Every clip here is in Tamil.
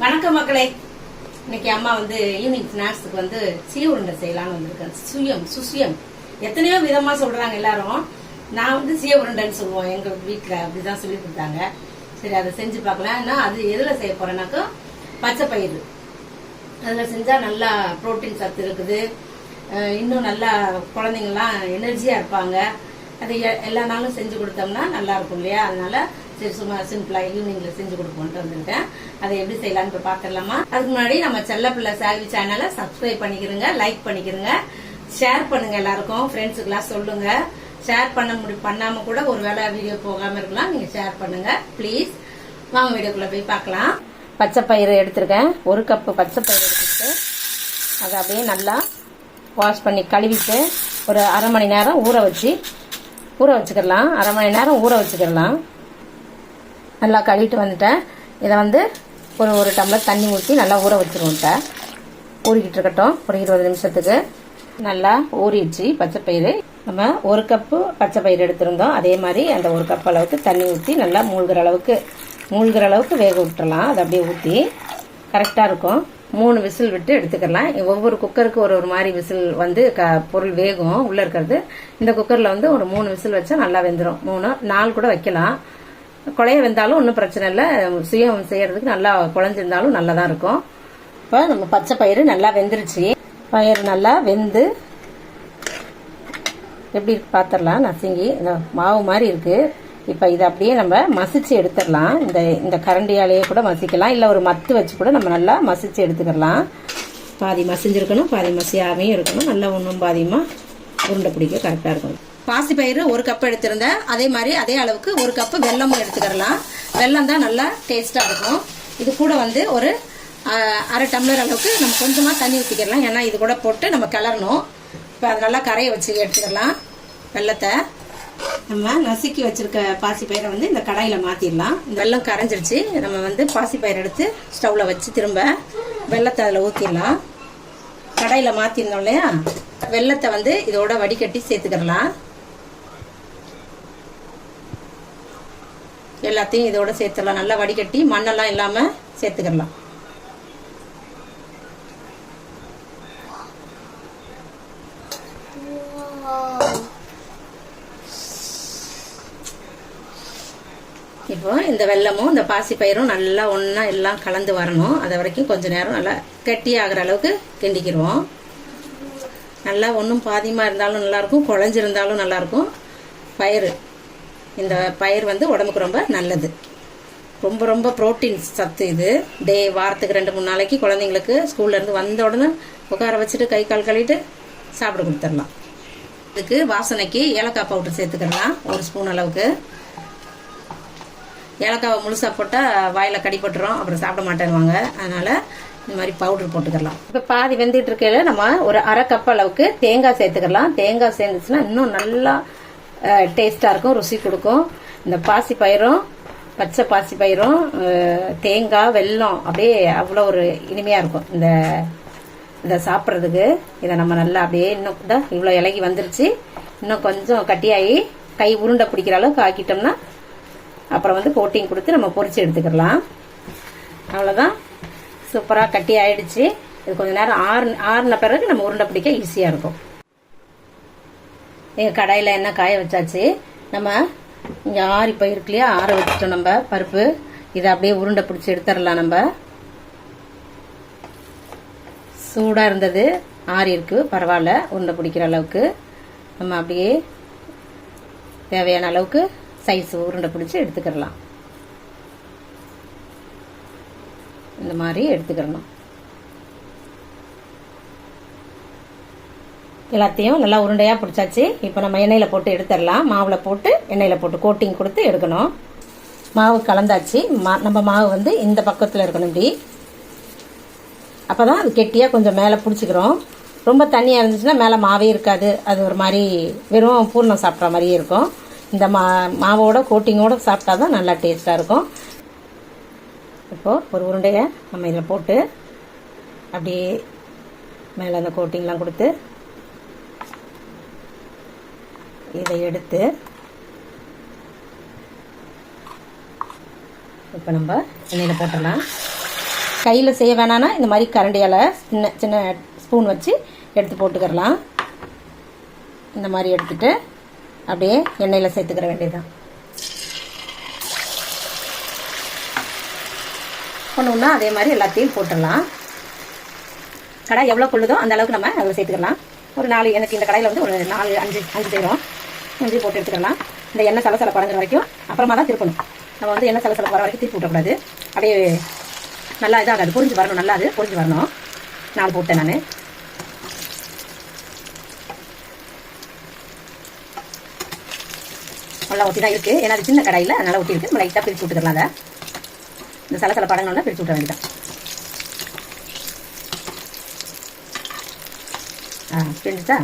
வணக்கம் மக்களே. இன்னைக்கு அம்மா வந்து ஈவினிங் ஸ்நாக்ஸுக்கு வந்து சீ உருண்டை செய்யலாம்னு வந்திருக்கேன் சுயம் சுசியம். எத்தனையோ விதமா சொல்றாங்க எல்லாரும். நான் வந்து சீ உருண்டைன்னு சொல்லுவோம். எங்க வீட்டுல அப்படிதான் சொல்லி கொடுத்தாங்க. சரி அதை செஞ்சு பார்க்கலாம்னா அது எதுல செய்ய போறேன்னாக்கா பச்சை பயிறு. அதுல செஞ்சா நல்லா புரோட்டீன் சத்து இருக்குது. இன்னும் நல்லா குழந்தைங்கலாம் எனர்ஜியா இருப்பாங்க. அது எ- எல்லா நாளும் செஞ்சு கொடுத்தோம்னா நல்லா இருக்கும் இல்லையா? அதனால சரி சும்மா சிம்பிளா ஈவினிங்ல செஞ்சு கொடுப்போம்ட்டு வந்திருக்கேன் அதை எப்படி செய்யலாம்னு இப்ப பாத்திரலாமா அதுக்கு முன்னாடி நம்ம செல்ல பிள்ளை சேல்வி சேனலை சப்ஸ்கிரைப் பண்ணிக்கிறங்க லைக் பண்ணிக்கிறங்க ஷேர் பண்ணுங்க எல்லாருக்கும் ஃப்ரெண்ட்ஸுக்கெல்லாம் சொல்லுங்க. ஷேர் பண்ண முடி பண்ணாம கூட ஒரு வேளை வீடியோ போகாம இருக்கலாம் நீங்க ஷேர் பண்ணுங்க. ப்ளீஸ் வாங்க வீடியோக்குள்ள போய் பார்க்கலாம். பச்சை பயிறு எடுத்திருக்கேன். ஒரு கப்பு பச்சை பயிறு எடுத்துட்டு அதை அப்படியே நல்லா வாஷ் பண்ணி கழுவிட்டு ஒரு அரை மணி நேரம் ஊற வச்சு ஊற வச்சுக்கிடலாம். அரை மணி நேரம் ஊற வச்சுக்கிடலாம். நல்லா கழுவிட்டு வந்துட்டேன். இதை வந்து ஒரு ஒரு டம்ளர் தண்ணி ஊற்றி நல்லா ஊற வச்சுருவோம்ட்ட ஊறிக்கிட்டு இருக்கட்டும். ஒரு இருபது நிமிஷத்துக்கு. நல்லா ஊறிடுச்சு பச்சை பயிறு நம்ம ஒரு கப்பு பச்சை பயிறு எடுத்திருந்தோம். அதே மாதிரி அந்த ஒரு கப் அளவுக்கு தண்ணி ஊற்றி நல்லா மூழ்கிற அளவுக்கு மூழ்கிற அளவுக்கு வேக விட்டுறலாம். அதை அப்படியே ஊற்றி கரெக்டாக இருக்கும். மூணு விசில் விட்டு எடுத்துக்கலாம். ஒவ்வொரு குக்கருக்கு ஒரு ஒரு மாதிரி விசில் வந்து க பொருள் வேகும். உள்ளே இருக்கிறது. இந்த குக்கரில் வந்து ஒரு மூணு விசில் வச்சா நல்லா வெந்துடும் மூணு நாலு கூட வைக்கலாம். குழைய வெந்தாலும் ஒன்றும் பிரச்சனை இல்லை. சுயம் செய்யறதுக்கு நல்லா குழஞ்சிருந்தாலும் நல்லா தான் இருக்கும். இப்போ நம்ம பச்சை பயிறு நல்லா வெந்துருச்சு. பயிறு நல்லா வெந்து எப்படி பார்த்துடலாம் நசுங்கி. இந்த மாவு மாதிரி இருக்குது இப்போ இதை அப்படியே நம்ம மசிச்சு எடுத்துடலாம். இந்த இந்த கரண்டியாலேயே கூட மசிக்கலாம். இல்லை ஒரு மத்து வச்சு கூட நம்ம நல்லா மசிச்சு எடுத்துக்கலாம் பாதி மசிஞ்சிருக்கணும் பாதி மசியாமையும் இருக்கணும். நல்லா ஒன்றும் பாதியமாக உருண்டை பிடிக்க கரெக்டாக இருக்கும் பாசி பயிறு ஒரு கப் எடுத்திருந்தேன். அதே மாதிரி அதே அளவுக்கு ஒரு கப்பு வெல்லமும் எடுத்துக்கிறலாம் வெல்லம் தான் நல்லா டேஸ்ட்டாக இருக்கும். இது கூட வந்து ஒரு அரை டம்ளர் அளவுக்கு நம்ம கொஞ்சமாக தண்ணி ஊற்றிக்கிறலாம் ஏன்னா இது கூட போட்டு நம்ம கிளறணும். இப்போ அது நல்லா கரையை வச்சு எடுத்துக்கிடலாம். வெள்ளத்தை நம்ம நசுக்கி வச்சுருக்க பாசி பயிரை வந்து இந்த கடாயில் மாற்றிடலாம் இந்த வெள்ளம் கரைஞ்சிருச்சு. நம்ம வந்து பாசி பயிர் எடுத்து ஸ்டவ்வில் வச்சு திரும்ப வெள்ளத்தை அதில் ஊற்றிடலாம் கடாயில் மாற்றிருந்தோம் இல்லையா? வெள்ளத்தை வந்து இதோட வடிகட்டி சேர்த்துக்கிடலாம். எல்லாத்தையும் இதோட சேர்த்துடலாம். நல்லா வடிகட்டி மண்ணெல்லாம் இல்லாமல் சேர்த்துக்கிடலாம். இப்போ இந்த வெல்லமும் இந்த பாசி பயிரும் நல்லா ஒன்றா எல்லாம் கலந்து வரணும். அது வரைக்கும் கொஞ்சம் நேரம் நல்லா கெட்டி ஆகிற அளவுக்கு கிண்டிக்கிடுவோம். நல்லா ஒன்றும் பாதியமாக இருந்தாலும் நல்லாயிருக்கும் குழஞ்சிருந்தாலும் நல்லாயிருக்கும் பயிறு. இந்த பயிர் வந்து உடம்புக்கு ரொம்ப நல்லது. ரொம்ப ரொம்ப புரோட்டீன் சத்து இது. டே வாரத்துக்கு ரெண்டு மூணு நாளைக்கு குழந்தைங்களுக்கு ஸ்கூல்லேருந்து வந்த உடனே உட்கார வச்சுட்டு கை கால் கழுவிட்டு சாப்பிட கொடுத்துடலாம். இதுக்கு வாசனைக்கு ஏலக்காய் பவுடர் சேர்த்துக்கிடலாம் ஒரு ஸ்பூன் அளவுக்கு. ஏலக்காவை முழுசாக போட்டால் வாயில் கடிப்பட்டுரும் அப்புறம் சாப்பிட மாட்டேன்னுவாங்க. அதனால் இந்த மாதிரி பவுடர் போட்டுக்கலாம் இப்போ பாதி வெந்துட்டு இருக்கையில நம்ம ஒரு அரை கப் அளவுக்கு தேங்காய் சேர்த்துக்கலாம் தேங்காய் சேர்ந்துச்சுன்னா இன்னும் நல்லா டேஸ்ட்டாக இருக்கும் ருசி கொடுக்கும் இந்த பாசி பயிரும் பச்சை பாசி பயிரும் தேங்காய் வெல்லம் அப்படியே அவ்வளோ ஒரு இனிமையாக இருக்கும் இந்த இதை சாப்பிட்றதுக்கு. இதை நம்ம நல்லா அப்படியே இன்னும் கூட இவ்வளோ இலகி வந்துருச்சு. இன்னும் கொஞ்சம் கட்டியாகி கை உருண்டை பிடிக்கிற அளவுக்கு ஆக்கிட்டோம்னா அப்புறம் வந்து கோட்டிங் கொடுத்து நம்ம பொறிச்சு எடுத்துக்கலாம் அவ்வளோதான். சூப்பராக கட்டி ஆயிடுச்சு இது கொஞ்சம் நேரம் ஆறு ஆறுன பிறகு நம்ம உருண்டை பிடிக்க ஈஸியாக இருக்கும். எங்கள் கடாயில் என்ன காய வச்சாச்சு? நம்ம இங்கே ஆறி போயிருக்கு இல்லையா ஆற வச்சுட்டோம் நம்ம பருப்பு. இதை அப்படியே உருண்டை பிடிச்சி எடுத்துடலாம் நம்ம. சூடாக இருந்தது. ஆறி இருக்கு. பரவாயில்ல. உருண்டை பிடிக்கிற அளவுக்கு. நம்ம அப்படியே தேவையான அளவுக்கு சைஸ் உருண்டை பிடிச்சி எடுத்துக்கிடலாம். இந்த மாதிரி எடுத்துக்கிடணும். எல்லாத்தையும் நல்லா உருண்டையாக பிடிச்சாச்சு. இப்போ நம்ம எண்ணெயில் போட்டு எடுத்துடலாம். மாவில் போட்டு எண்ணெயில் போட்டு கோட்டிங் கொடுத்து எடுக்கணும். மாவு கலந்தாச்சு. மா நம்ம மாவு வந்து இந்த பக்கத்தில் இருக்கணும் இப்படி அப்போ தான் அது கெட்டியாக கொஞ்சம் மேலே பிடிச்சிக்கிறோம். ரொம்ப தண்ணியாக இருந்துச்சுன்னா மேலே மாவே இருக்காது. அது ஒரு மாதிரி வெறும் பூர்ணம் சாப்பிட்ற மாதிரியே இருக்கும். இந்த மா மாவோட கோட்டிங்கோட சாப்பிட்டா தான் நல்லா டேஸ்ட்டாக இருக்கும். இப்போது ஒரு உருண்டையை நம்ம இதில் போட்டு அப்படியே மேலே அந்த கோட்டிங்லாம் கொடுத்து இதை எடுத்து இப்போ நம்ம எண்ணெயில் போட்டுடலாம். கையில் செய்ய வேணான்னா இந்த மாதிரி கரண்டியால் சின்ன சின்ன ஸ்பூன் வச்சு எடுத்து போட்டுக்கிறலாம். இந்த மாதிரி எடுத்துட்டு அப்படியே எண்ணெயில் சேர்த்துக்கிற வேண்டியதுதான். ஒன்று அதே மாதிரி எல்லாத்தையும் போட்டுடலாம். கடை எவ்வளோ கொள்ளுதோ அந்த அளவுக்கு நம்ம அதில் சேர்த்துக்கலாம். ஒரு நாலு எனக்கு இந்த கடையில் வந்து ஒரு நாலு அஞ்சு அஞ்சு தேரும் இஞ்சி போட்டு எடுத்துக்கலாம். இந்த எண்ணெய் சலசலை குறைஞ்ச வரைக்கும் அப்புறமா தான் திருப்பணும். நம்ம வந்து எண்ணெய் சலசலை வர வரைக்கும் திருப்பி விட்டக்கூடாது அப்படியே நல்லா இதாக அது வரணும். நல்லா அது புரிஞ்சு வரணும். நாலு போட்டேன் நான். நல்லா ஊற்றி தான் இருக்குது ஏன்னா அது சின்ன கடையில் நல்லா ஊற்றி இருக்குது நம்ம லைட்டாக பிரித்து விட்டுக்கலாம் அதை. இந்த சலசல படங்கள்லாம் பிரித்து விட்ட வேண்டியதான் ஆ பிரிஞ்சுச்சா?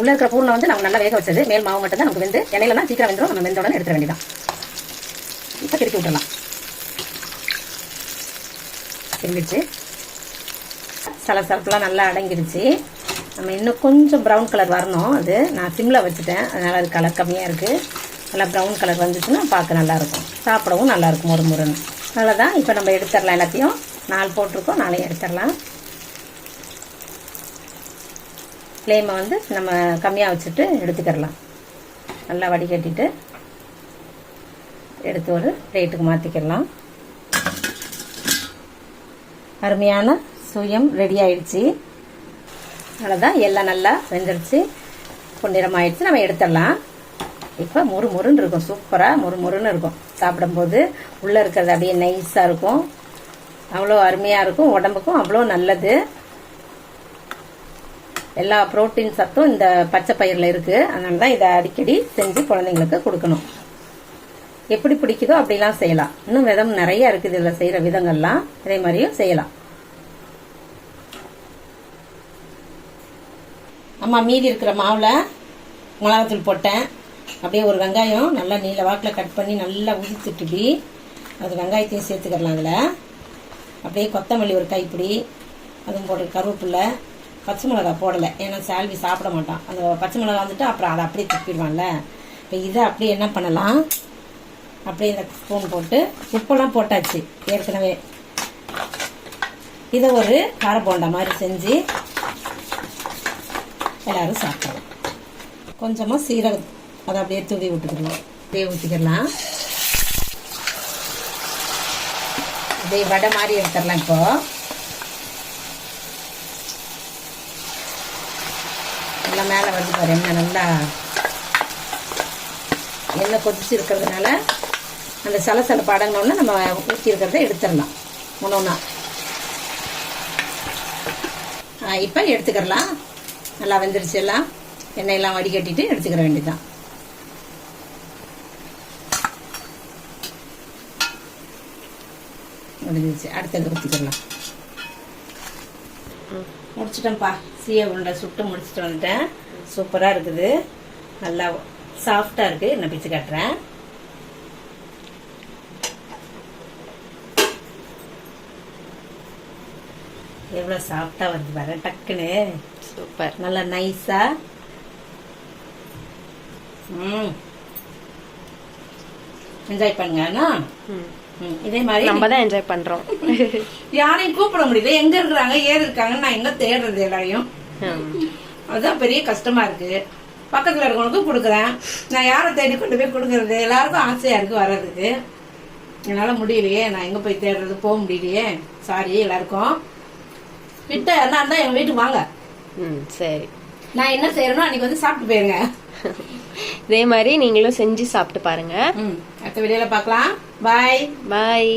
உள்ள இருக்கிற பூர்ணம் வந்து நம்ம நல்லா வேக வச்சது. மேல் மாவு மட்டும் தான் நமக்கு வெந்து எண்ணெயிலலாம் சீக்கிரம் வெந்துடும் நம்ம வெந்த உடனே எடுத்துட வேண்டியதான் இப்போ திருப்பி விட்டுடலாம். திரும்பிடுச்சு சில சலப்புலாம் நல்லா அடங்கிடுச்சு நம்ம இன்னும் கொஞ்சம் ப்ரௌன் கலர் வரணும். அது நான் சிம்மில் வச்சுட்டேன். அதனால் அது கலர் கம்மியாக இருக்குது நல்லா ப்ரௌன் கலர் வந்துச்சுன்னா பார்க்க நல்லாயிருக்கும் சாப்பிடவும் நல்லாயிருக்கும் ஒரு முருன்னு அவ்வளோதான் இப்போ நம்ம எடுத்துடலாம் எல்லாத்தையும். நாலு போட்டிருக்கோம் நாளையும் எடுத்துடலாம். ஃப்ளேமை வந்து நம்ம கம்மியாக வச்சுட்டு எடுத்துக்கிடலாம் நல்லா வடிகட்டிட்டு எடுத்து ஒரு பிளேட்டுக்கு மாற்றிக்கிடலாம் அருமையான சுயம் ரெடி ஆயிடுச்சு. அவ்வளோதான் எல்லாம் நல்லா வெந்துடுச்சு பொன்னிறம் ஆயிடுச்சு நம்ம எடுத்துடலாம். இப்போ முறு முறுன்னு இருக்கும். சூப்பராக முறு முறுன்னு இருக்கும். சாப்பிடும்போது உள்ளே இருக்கிறது அப்படியே நைஸாக இருக்கும். அவ்வளோ அருமையாக இருக்கும். உடம்புக்கும் அவ்வளோ நல்லது. எல்லா புரோட்டீன் சத்தும் இந்த பச்சை பயிரில் இருக்குது அதனால தான் இதை அடிக்கடி செஞ்சு குழந்தைங்களுக்கு கொடுக்கணும். எப்படி பிடிக்குதோ அப்படிலாம் செய்யலாம். இன்னும் விதம் நிறைய இருக்குது இதில் செய்கிற விதங்கள்லாம். அதே மாதிரியும் செய்யலாம். அம்மா மீதி இருக்கிற மாவில் மிளகாத்தூள் போட்டேன். அப்படியே ஒரு வெங்காயம் நல்லா நீல வாக்கில் கட் பண்ணி நல்லா உதித்துட்டுடி அது வெங்காயத்தையும் சேர்த்துக்கலாம் அதில். அப்படியே கொத்தமல்லி ஒரு கைப்பிடி அதுவும் போட்டு கருவேப்பில்லை பச்சை மிளகா போடலை. ஏன்னா சால்வி சாப்பிட மாட்டான். அந்த பச்சை மிளகா வந்துட்டு அப்புறம் அதை அப்படியே துப்பிடுவான்ல. இப்போ இதை அப்படியே என்ன பண்ணலாம்? அப்படியே இந்த ஸ்பூன் போட்டு உப்பெல்லாம் போட்டாச்சு. ஏற்கனவே. இதை ஒரு கார போண்டா மாதிரி செஞ்சு எல்லாரும் சாப்பிடலாம். கொஞ்சமாக சீரகம் அதை அப்படியே தூவி விட்டுக்கலாம். அப்படியே ஊற்றிக்கலாம் அப்படியே வடை மாதிரி எடுத்துடலாம் இப்போது எல்லாம் மேலே வந்து பாரு நல்லா எண்ணெய் கொதிச்சு இருக்கிறதுனால அந்த சலசலப்பு அடங்கினோன்னா நம்ம ஊற்றி இருக்கிறத எடுத்துடலாம். ஒன்று இப்போ எடுத்துக்கிறலாம். நல்லா வெந்துருச்சு எல்லாம். எண்ணெயெல்லாம் வடிகட்டிட்டு எடுத்துக்கிற வேண்டியதுதான். முடிஞ்சிச்சு அடுத்தது ஊற்றிக்கலாம் முடிச்சிட்டேன்ப்பா. சீய உருண்டை சுட்டு முடிச்சுட்டு வந்துட்டேன். சூப்பராக இருக்குது. நல்லா சாஃப்டாக இருக்குது நான் பிச்சு காட்டுறேன்? எவ்வளோ சாஃப்டாக வருது பாரு. டக்குன்னு. சூப்பர். நல்லா நைஸா ம். என்ஜாய் பண்ணுங்க இதே மாதிரி நம்ம தான் என்ஜாய் பண்றோம். யாரையும் கூப்பிட முடியல. எங்க இருக்கிறாங்க ஏது இருக்காங்கன்னு நான் எங்க தேடுறது எல்லாரையும்? அதுதான் பெரிய கஷ்டமா இருக்கு. பக்கத்துல இருக்கவங்களுக்கும் கொடுக்குறேன். நான் யாரை தேடி கொண்டு போய் கொடுக்கறது? எல்லாருக்கும் ஆசையா இருக்கு வர்றதுக்கு. என்னால முடியலையே. நான் எங்க போய் தேடுறது? போக முடியலையே. சாரி எல்லாருக்கும். கிட்ட என்ன இருந்தா எங்க வீட்டுக்கு வாங்க. ம் சரி. நான் என்ன செய்யறேனோ அன்னைக்கு வந்து சாப்பிட்டு போயிருங்க. இதே மாதிரி நீங்களும் செஞ்சு சாப்பிட்டு பாருங்க. அடுத்த வீடியோல பார்க்கலாம். பாய் பாய்